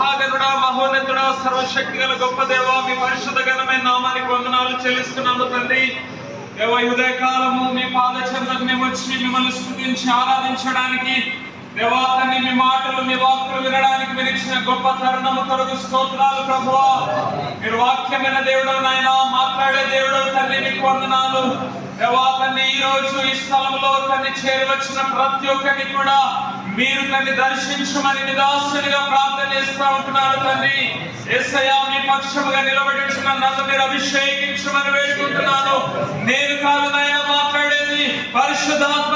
మహాగణుడా మహోన్నతుడ సర్వశక్తి గల గొప్ప దేవ మీ పరిశుద్ధ ఘనమైన నామానికి వందనాలు చెల్లిస్తున్నాము తండ్రి. దేవ ఉదయ కాలము మీ పాదచరణకు మేము వచ్చి మిమ్మల్ని స్థుతించి ఆరాధించడానికి దేవా తండ్రి మీ మాటలు మీ వాక్కులు వినడానికి మీరు ఇచ్చిన గొప్ప తరుణము కొరకు స్తోత్రాలు ప్రభువా. మీరు వాక్యమైన దేవుడు నాయన మాట్లాడే దేవుడు తండ్రి మీకు వందనాలు. దేవా తండ్రి ఈ రోజు ఈ స్థలంలో తండ్రి చేరవచ్చిన ప్రతి ఒక్కరిని కూడా మీరు తండ్రి దర్శించమని నిదాసునిగా ప్రార్థన చేస్తా ఉంటున్నారు తండ్రి. ఎస్ఐయా మీ పక్షముగా నిలబడించిన నన్ను మీరు అభిషేకించమని వేడుకుంటున్నాను. నేను కాదు నాయన మాట్లాడేది పరిశుద్ధాత్మ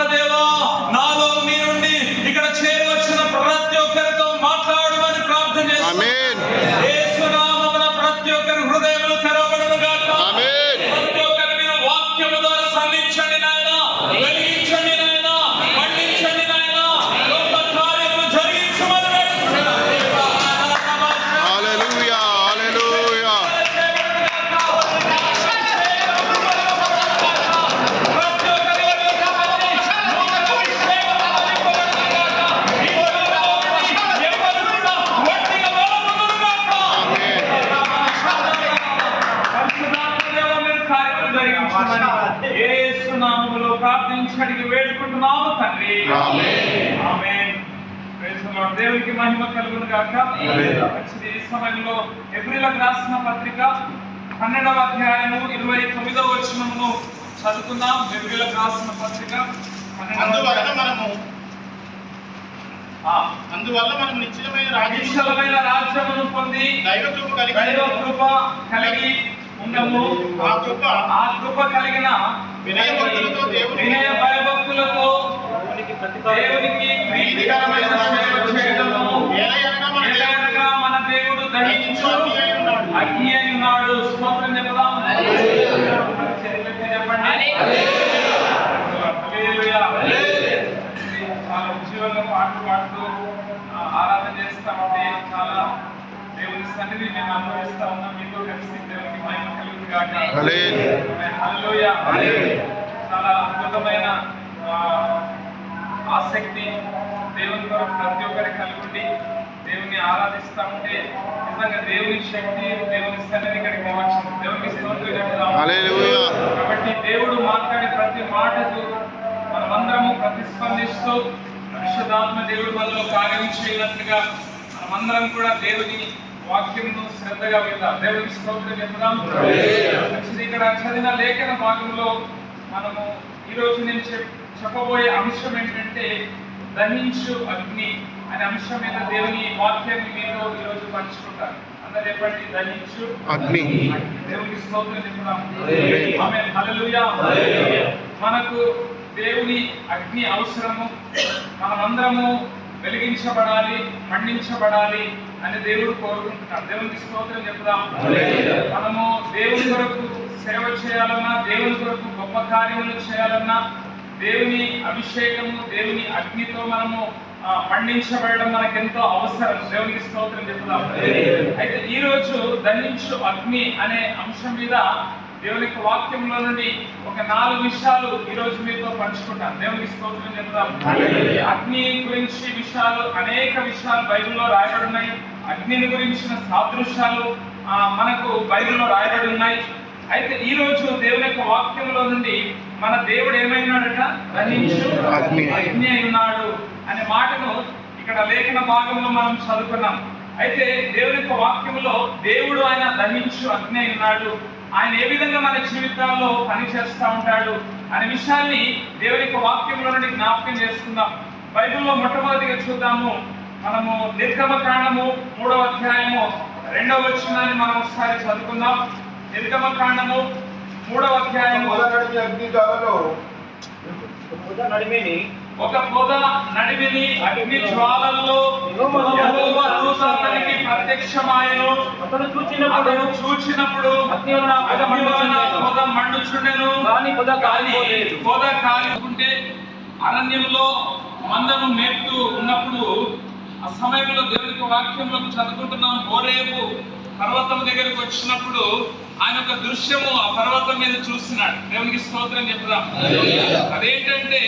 కార్యములు జరిగించమని యేసునామములో ప్రార్థించి అడిగి వేడుకుంటున్నాము తండ్రి ఆమేన్. దేవునికి మహిమ కలుగును గాక. మంచిది. ఈ సమయంలో ఎబ్రిలకు రాసిన పత్రిక పన్నెండవ అధ్యాయము ఇరవై తొమ్మిదవ వచనమును చదువుకుందాం ఎబ్రిలకు రాసిన పత్రిక అందువలన. మనము అందువల్ల మనం నిశ్చలమైన రాజ్యమును పొంది దైవ కృప కలిగి ఉండము. ఆ కృప ఆ కృప కలిగిన వినయభక్తులతో దేవుని- వినయ భయభక్తులతో దేవునికి ప్రీతికరమైన చేయడము. మన దేవుడు ఏలయనగా మన దేవుడు దహించు అగ్ని అయి ఉన్నాడు. స్తోత్రం చెప్దాం చెప్పండి. చాలా ఉద్యోగంగా పాటలు పాడుతూ ఆరాధన చేస్తా ఉంటే చాలా దేవుని సన్నిధి మేము అనుభవిస్తా ఉన్నాం. మీతో కలిసి దేవునికి మహిమ కలుగును గాక. హల్లెలూయా. చాలా అద్భుతమైన ఆసక్తి దేవుని కొరకు ప్రతి ఒక్కరికి కలుగుండి దేవుని ఆరాధిస్తా ఉంటే నిజంగా దేవుని శక్తి దేవుని సన్నిధి ఇక్కడికి వచ్చింది దేవునికి స్తోత్రం చెప్తాం. కాబట్టి దేవుడు మాట్లాడే ప్రతి మాటకు మనమందరము ప్రతిస్పందిస్తూ పరిశుద్ధాత్మ దేవుడు మనలో కార్యం చేయనట్లుగా మనమందరం కూడా దేవుని వాక్యమును శ్రద్ధగా విందాం దేవునికి స్తోత్రం చెప్దాం మంచిది ఇక్కడ చదివిన లేఖన భాగంలో మనము ఈ రోజు నేను చెప్- చెప్పబోయే అంశం ఏంటంటే దహించు అగ్ని అనే అంశం మీద దేవుని వాక్యాన్ని మీతో ఈ రోజు పంచుకుంటాను అందరు చెప్పండి దహించు అగ్ని దేవునికి స్తోత్రం. ఆమేన్. హల్లెలూయా. హల్లెలూయా. మనకు దేవుని అగ్ని అవసరము మనమందరము వెలిగించబడాలి మండించబడాలి అని దేవుడు కోరుకుంటున్నాడు. దేవునికి స్తోత్రం చెప్దాం. మనము దేవుని కొరకు సేవ చేయాలన్నా దేవుని కొరకు గొప్ప కార్యములు చేయాలన్నా దేవుని అభిషేకము దేవుని అగ్నితో మనము ఆ, మండించబడడం మనకు ఎంతో అవసరం. దేవునికి స్తోత్రం చెప్దాం అయితే ఈ రోజు దండించు అగ్ని అనే అంశం మీద దేవుని యొక్క వాక్యంలో నుండి ఒక నాలుగు విషయాలు ఈ రోజు మీతో పంచుకుంటాను. దేవునికి స్తోత్రం హల్లెలూయా. అగ్ని గురించి విషయాలు అనేక విషయాలు బైబిల్లో రాయబడి ఉన్నాయి. అగ్నిని గురించిన సాదృశ్యాలు ఆ, మనకు బైబిల్లో రాయబడి ఉన్నాయి. అయితే ఈ రోజు దేవుని యొక్క వాక్యంలో నుండి మన దేవుడు ఏమైనాడట? అగ్ని. అగ్ని అయి ఉన్నాడు అనే మాటను ఇక్కడ లేఖన భాగంలో మనం చదువుకున్నాం. అయితే దేవుని యొక్క వాక్యంలో దేవుడు ఆయన దహించు అగ్ని అయి ఉన్నాడు. ఆయన ఏ విధంగా మన జీవితాల్లో పని చేస్తూ ఉంటాడు అనే విషయాన్ని దేవుని యొక్క వాక్యంలో నుండి జ్ఞాపకం చేసుకుందాం. బైబిల్లో మొట్టమొదటిగా చూద్దాము. మనము నిర్గమ కాండము మూడవ అధ్యాయము రెండవ వచనాన్ని మనం ఒకసారి చదువుకుందాం. నిర్గమ కాండము మూడవ అధ్యాయము మొదటి నడిమిని ఒక పొద నడిమిని అగ్ని జ్వాలల్లో అతనికి ప్రత్యక్షమాయను అతడు చూచినప్పుడు అతను చూచినప్పుడు వలన మండుచుండెను. కానీ పొద కాలిపోలేదు. పొద కాలికుంటే అరణ్యంలో మందను మేపుతూ ఉన్నప్పుడు ఆ సమయంలో దేవునికి వాక్యంలో చదువుకుంటున్నాం హోరేపు పర్వతం దగ్గరికి వచ్చినప్పుడు ఆయన ఒక దృశ్యము ఆ పర్వతం మీద చూస్తున్నాడు. దేవునికి స్తోత్రం చెప్దాం అదేంటంటే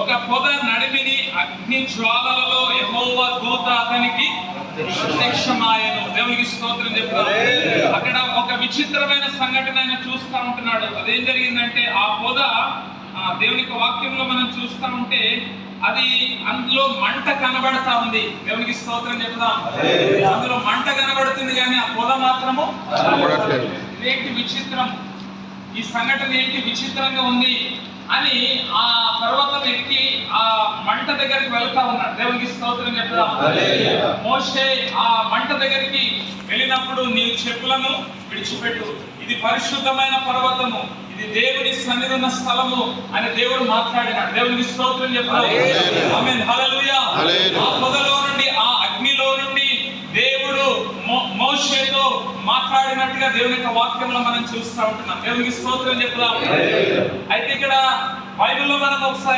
ఒక పొద నడిమిని అగ్ని జ్వాలలలో యెహోవా దూత అతనికి ప్రత్యక్షమాయను. దేవునికి స్తోత్రం చెప్తాం అక్కడ ఒక విచిత్రమైన సంఘటన ఆయన చూస్తా ఉంటున్నాడు. అదేం జరిగిందంటే ఆ పొద ఆ దేవునికి వాక్యంలో మనం చూస్తా ఉంటే అది అందులో మంట కనబడతా ఉంది. దేవునికి స్తోత్రం చెప్దాం అందులో మంట కనబడుతుంది కానీ ఆ పొద మాత్రము. ఇదేంటి విచిత్రం? ఈ సంఘటన ఏంటి విచిత్రంగా ఉంది అని ఆ పర్వతం ఎక్కి ఆ మంట దగ్గరికి వెళ్తా ఉన్నాడు. దేవునికి స్తోత్రం చెప్దాం. మోషే ఆ మంట దగ్గరికి వెళ్ళినప్పుడు నీ చెప్పులను విడిచిపెట్టు. ఇది పరిశుద్ధమైన పర్వతము. ఇది దేవుని సన్నిధి ఉన్న స్థలము అని దేవుడు మాట్లాడినాడు. దేవునికి స్తోత్రం చెప్తాం ఆమె హల్లెలూయా హల్లెలూయా. ఆ పొదలో నుండి ఆ అగ్నిలో నుండి దేవుడు మో- మోషేతో మాట్లాడినట్టుగా దేవుని యొక్క వాక్యంలో మనం చూస్తా ఉంటున్నాం. దేవునికి స్తోత్రం చెప్తాం అయితే ఇక్కడ బైబిల్లో మనం ఒకసారి